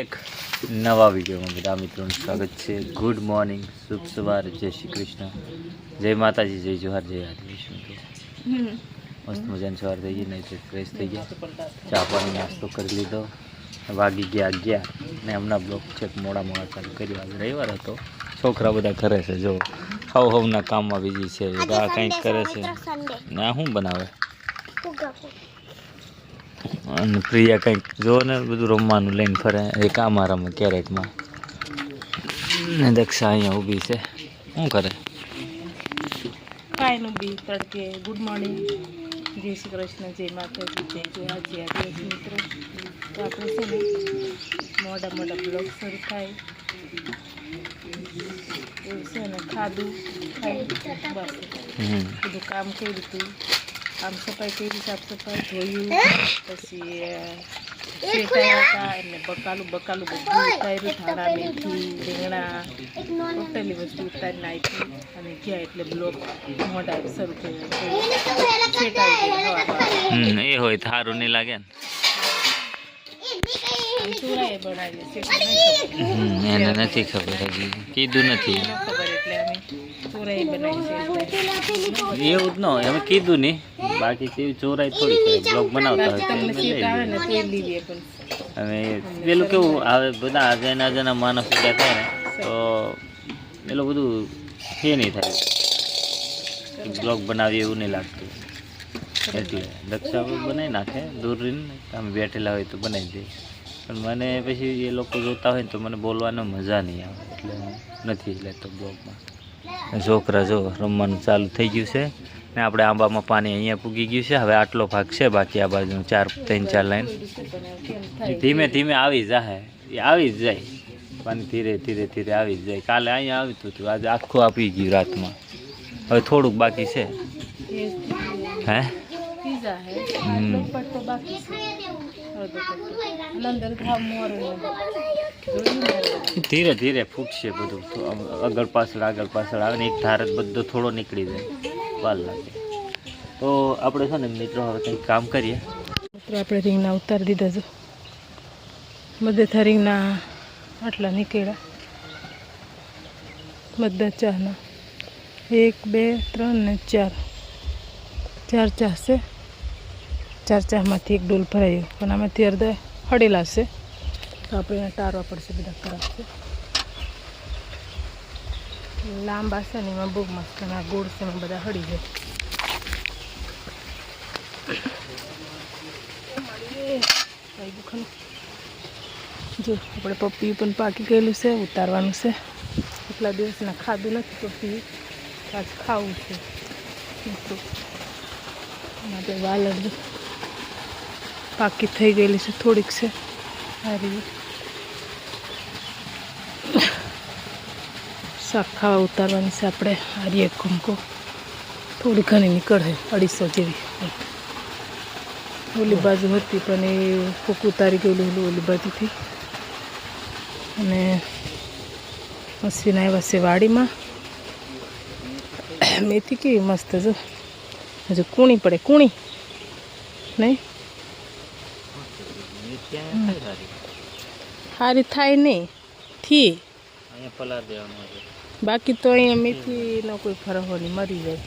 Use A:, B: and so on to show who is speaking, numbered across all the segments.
A: એક નવા વિડીયોમાં બધા મિત્રોનું સ્વાગત છે. ગુડ મોર્નિંગ શુભ સવાર જય શ્રી કૃષ્ણ. જય માતાજી જય જોહાર જય આદિશ મસ્ત મજાની સવાર થઈ ગઈ નહીં ફ્રેશ થઈ ગયા. ચા પાણી નાસ્તો કરી લીધો. વાગી ગયા ગયા ને હમણાં બ્લોક છે મોડા મોડા ચાલુ કરી આજે રવિવાર હતો. છોકરા બધા કરે છે. જો હવ હવના કામમાં બીજી છે. આ કંઈક કરે છે ને શું બનાવે? અને પ્રિયા કંઈક જો ને બધું રમવાનું લઈને ફરે. એક આમાં રમે કેરેટમાં ને દક્ષા અહીંયા ઊભી છે. શું કરે?
B: કાયનું બી તડકે. ગુડ મોર્નિંગ જય શ્રી કૃષ્ણ. જય માતાજી. જય જોવા જય મિત્રો. તો આપણે છે ને મોટા મોટા બ્લોગ શરૂ થાય. એવું છે ને ખાધું. ખાઈ બસ.
A: હમ.
B: બધું કામ કર્યું હતું આમ સફાઈ કરી સાફ સફાઈ ધોયું પછી શેકાયા હતા અને બકાલું બકાલું બધું ઉતાર્યું ધાણા મેથી રીંગણા ટોટલી વસ્તુ ઉતારીને આપી અને ગયા એટલે બ્લોક મોઢા શરૂ થયો શેકાઈ
A: એ હોય સારું નહીં લાગે ને. એને નથી ખબર હજી. કીધું નથી.
B: એટલે અમે ચોરાએ
A: એવું જ ન હોય અમે કીધું નહીં. બાકી તેવી ચોરાઈ થોડી કરે બ્લોગ બનાવતા હોય તો
B: તમને
A: અમે લઈ
B: શેક આવે ને
A: લઈએ.
B: તો એ લીધે પણ.
A: હવે પેલું કેવું આવે બધા આજના આજના માણસ પૂજા થાય ને તો પેલું બધું એ નહીં થાય. બ્લોગ બનાવીએ એવું નહીં લાગતું. એટલે દક્ષા બનાવી નાખે દૂર રહીને તમે બેઠેલા હોય તો બનાવી દે. પણ મને પછી એ લોકો જોતા હોય ને તો મને બોલવાનો મજા નહીં આવે. એટલે હું નથી લેતો બ્લોગમાં છોકરા જો રમવાનું ચાલુ થઈ ગયું છે. ને આપણે આંબામાં પાણી અહીંયા પૂગી ગયું છે. હવે આટલો ભાગ છે બાકી આ બાજુ ચાર ત્રણ ચાર લાઈન. ધીમે ધીમે આવી જાય એ આવી જ જાય. પાણી ધીરે ધીરે ધીરે આવી જ જાય. કાલે અહીંયા આવ્યું હતું આજે આખું આપી ગયું રાતમાં. હવે થોડુંક બાકી છે. હે? ધીરે ધીરે ફૂટશે બધું. આગળ પાછળ આગળ પાછળ આવે ને એક ધાર બધો થોડો નીકળી જાય. વાર લાગે. તો આપણે છે ને મિત્રો હવે કંઈક કામ કરીએ.
B: મિત્રો, આપણે રીંગણા ઉતારી દીધા છે. બધા રિંગના આટલા નીકળ્યા. બધા ચાના. એક, બે, ત્રણ ને ચાર. ચાર ચા છે. ચાર ચામાંથી એક ડોલ ભરાયું. પણ આમાંથી અડધા હડેલા છે. તો આપણે ટારવા પડશે બધા ખરાબ છે. લાંબા છે ને એમાં બહુ મસ્ત અને ગોળ છે એમાં બધા હળી જાય. જો, આપણે પપ્પી પણ પાકી ગયેલું છે, ઉતારવાનું છે. એટલા દિવસના ખાધું નથી પપ્પી આજ ખાવું છે. માટે વાલડ પાકી થઈ ગયેલી છે, થોડીક છે. સારી શાક ખાવા ઉતારવાની છે. આપણે હારી એક કુમકો થોડી ઘણી નીકળે અઢીસો જેવી. ઓલી બાજુ હતી પણ એ કોક ઉતારી ગયેલું હતું ઓલી બાજુથી. અને મસીને આવ્યા છે વાડીમાં. મેથી કેવી મસ્ત જો. હજુ કૂણી પડે કૂણી. નહીં? સારી થાય નહીં. થી.
A: પલાર દેવાનું
B: બાકી તો અહીંયા મેથીનો કોઈ ફરક નહીં મરી જાય.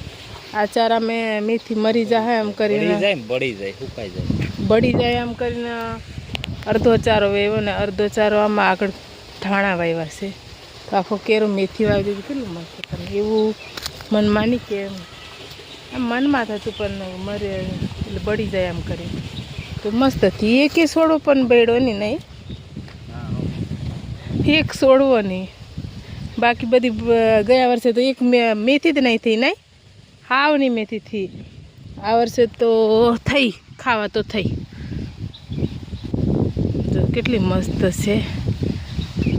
B: આ ચારા મેં મેથી મરી જાય એમ કરીને.
A: જાય બળી જાય સુકાઈ જાય.
B: બળી જાય એમ કરીને અડધો ચારો વાવ્યો ને અડધો ચારો આમાં આગળ ધાણા વાવ્યા છે. તો આખો કેરો મેથી વાવી દીધું કેટલું મસ્ત તમે એવું મન માની કે એમ આમ મનમાં થતું પણ મરે એટલે બળી જાય એમ કરી. તો મસ્ત હતી. એક સોડો પણ બળ્યો નહીં. નહીં એક છોડવો નહીં. બાકી બધી ગયા વર્ષે તો એક મેથી જ નહીં થઈ નહીં. હાવ નહીં મેથી થઈ. આ વર્ષે તો થઈ, ખાવા તો થઈ. જો કેટલી મસ્ત છે.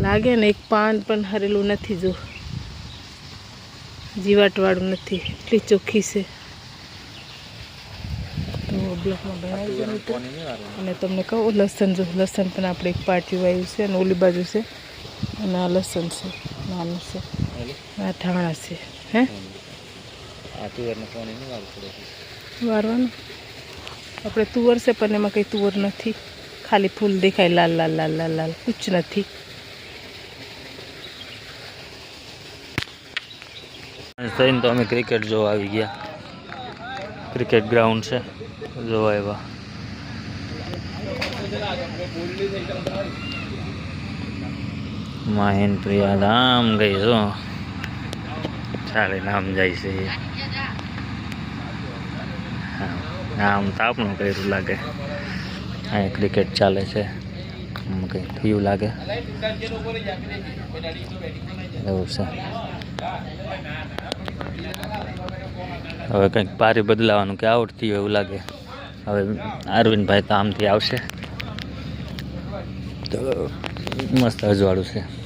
B: લાગે ને એક પાન પણ હરેલું નથી જો. જીવાટવાળું નથી. એટલી ચોખ્ખી છે. તો બ્લોકમાં? અને તમને કહું, લસણ જો, લસણ પણ આપણે એક પાટિયું વાવ્યું છે અને ઓલી બાજુ છે. અને આ લસણ છે. નાનું છે.
A: ઓલી?
B: છે. હે? વારવાનું? આપણે તુવર છે પણ એમાં કંઈ તુવર નથી. ખાલી ફૂલ દેખાય લાલ લાલ લાલ લાલ લાલ. કુછ નથી.
A: થઈને તો અમે ક્રિકેટ જોવા આવી ગયા. ક્રિકેટ ગ્રાઉન્ડ છે. જોવા આવ્યા. માહિન પ્રિયા ધામ ગઈ છો? ચાલે, નામ જાય છે. આમ તો તાપનું કર્યું લાગે. અહીંયા ક્રિકેટ ચાલે છે. કંઈ થયું લાગે. એવું છે. હવે કંઈક પારી બદલાવાનું કે આવડતી હોય એવું લાગે. હવે અરવિંદભાઈ તો આમથી આવશે. તો મસ્ત અજવાળું છે.